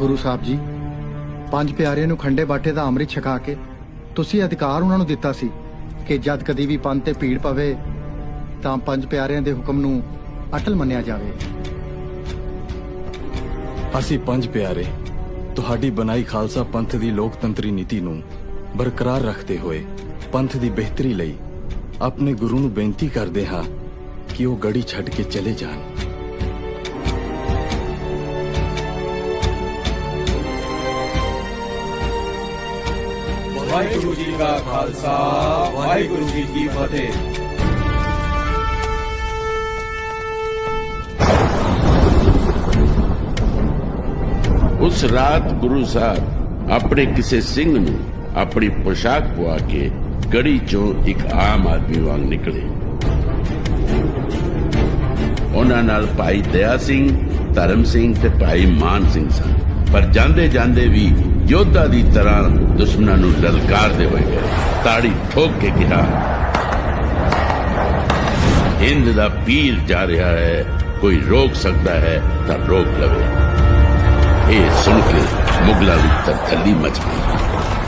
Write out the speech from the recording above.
ਗੁਰੂ ਸਾਹਿਬ ਜੀ, ਪੰਜ ਪਿਆਰਿਆਂ ਨੂੰ ਖੰਡੇ ਬਾਟੇ ਦਾ ਅੰਮ੍ਰਿਤ ਛਕਾ ਕੇ ਤੁਸੀਂ ਅਧਿਕਾਰ ਉਹਨਾਂ ਨੂੰ ਦਿੱਤਾ ਸੀ ਕਿ ਜਦ ਕਦੀ ਵੀ ਪੰਥ ਤੇ ਪੀੜ ਪਵੇ, ਤਾਂ ਪੰਜ ਪਿਆਰਿਆਂ ਦੇ ਹੁਕਮ ਨੂੰ ਅਟਲ ਮੰਨਿਆ ਜਾਵੇ। ਅਸੀਂ ਪੰਜ ਪਿਆਰੇ, ਤੁਹਾਡੀ ਬਣਾਈ ਖਾਲਸਾ ਪੰਥ ਦੀ ਲੋਕਤੰਤਰੀ ਨੀਤੀ ਨੂੰ ਬਰਕਰਾਰ ਰੱਖਦੇ ਹੋਏ ਪੰਥ ਦੀ ਬਿਹਤਰੀ ਲਈ ਆਪਣੇ ਗੁਰੂ ਨੂੰ ਬੇਨਤੀ ਕਰਦੇ ਹਾਂ ਕਿ ਉਹ ਗੜੀ ਛੱਡ ਕੇ ਚਲੇ ਜਾਣ। ਵਾਹਿਗੁਰੂ ਜੀ ਕਾ ਖਾਲਸਾ ਵਾਹਿਗੁਰੂ ਜੀ ਕੀ ਫਤਿਹ ਉਸ ਰਾਤ ਗੁਰੂ ਸਾਹਿਬ ਆਪਣੇ ਕਿਸੇ ਸਿੰਘ ਨੂੰ ਆਪਣੀ ਪੋਸ਼ਾਕ ਪਵਾ ਕੇ ਗੜੀ ਚੋਂ ਇੱਕ ਆਮ ਆਦਮੀ ਵਾਂਗ ਨਿਕਲੇ ਉਹਨਾਂ ਨਾਲ ਭਾਈ ਦਇਆ ਸਿੰਘ ਧਰਮ ਸਿੰਘ ਤੇ ਭਾਈ ਮਾਨ ਸਿੰਘ ਸਨ ਪਰ ਜਾਂਦੇ ਜਾਂਦੇ ਵੀ ਯੋਧਾ ਦੀ ਤਰ੍ਹਾਂ ਦੁਸ਼ਮਣਾਂ ਨੂੰ ਲਲਕਾਰਦੇ ਹੋਏ ਗਏ ਤਾੜੀ ਠੋਕ ਕੇ ਕਿਹਾ, ਹਿੰਦ ਦਾ ਪੀਰ ਜਾ ਰਿਹਾ ਹੈ, ਕੋਈ ਰੋਕ ਸਕਦਾ ਹੈ ਤਾਂ ਰੋਕ ਲਵੇ। ਇਹ ਸੁਣ ਕੇ ਮੁਗਲਾਂ ਦੀ ਤਰਥੱਲੀ ਮਚ ਗਈ।